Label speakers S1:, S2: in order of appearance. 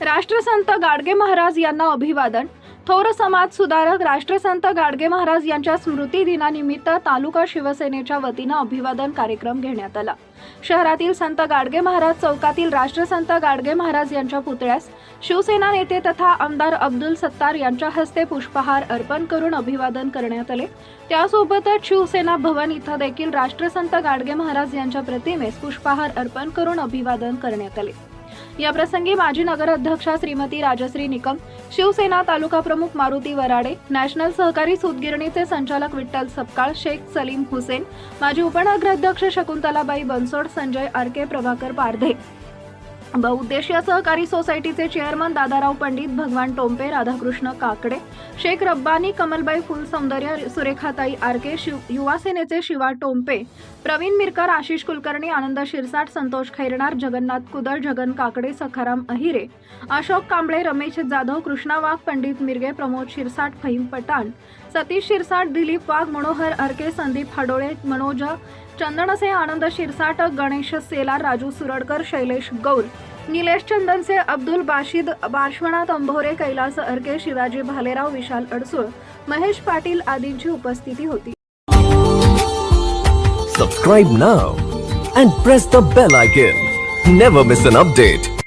S1: राष्ट्रसंत गाडगे महाराज यांना अभिवादन. थोर समाज सुधारक राष्ट्रसंत गाडगे महाराज यांच्या स्मृती दिनानिमित्त तालुका शिवसेनेच्या वतीनं अभिवादन कार्यक्रम घेण्यात आला. शहरातील संत गाडगे महाराज चौकातील राष्ट्रसंत गाडगे महाराज यांच्या पुतळ्यास शिवसेना नेते तथा आमदार अब्दुल सत्तार यांच्या हस्ते पुष्पहार अर्पण करून अभिवादन करण्यात आले. त्यासोबतच शिवसेना भवन इथं देखील राष्ट्रसंत गाडगे महाराज यांच्या प्रतिमेस पुष्पहार अर्पण करून अभिवादन करण्यात आले. याप्रसंगी माजी नगराध्यक्षा श्रीमती राजश्री निकम शिवसेना तालुका प्रमुख मारुती वराडे नॅशनल सहकारी सूतगिरणीचे संचालक विठ्ठल सपकाळ शेख सलीम हुसेन माजी उपनगराध्यक्ष शकुंतलाबाई बनसोड संजय आरके प्रभाकर पारधे. बहुउद्देशीय सहकारी सोसायटीचे चेअरमन दादाराव पंडित भगवान टोंपे राधाकृष्ण काकडे शेख रब्बानी कमलबाई फुल सौंदर्य सुरेखाताई आरके शिव युवा सेनेचे शिवा टोंपे प्रवीण मिरकर आशिष कुलकर्णी आनंद शिरसाट संतोष खैरणार जगन्नाथ कुदळ जगन काकडे सखाराम अहिरे अशोक कांबळे रमेश जाधव कृष्णा वाघ पंडित मिरगे प्रमोद शिरसाट फहीम पठाण सतीश शिरसाट दिलीप वाघ मनोहर अरके संदीप हाडोळे मनोज चंदनसे आनंद शिरसाट गणेश सेलार राजू सुरडकर शैलेश गौर निलेश चंदनसे अब्दुल बाशिद बार्श्वनाथ अंभोरे कैलास अर्के शिवाजी भालेराव विशाल अडसूळ महेश पाटील आदींची उपस्थिती होती.
S2: Subscribe now and press the bell icon never miss an update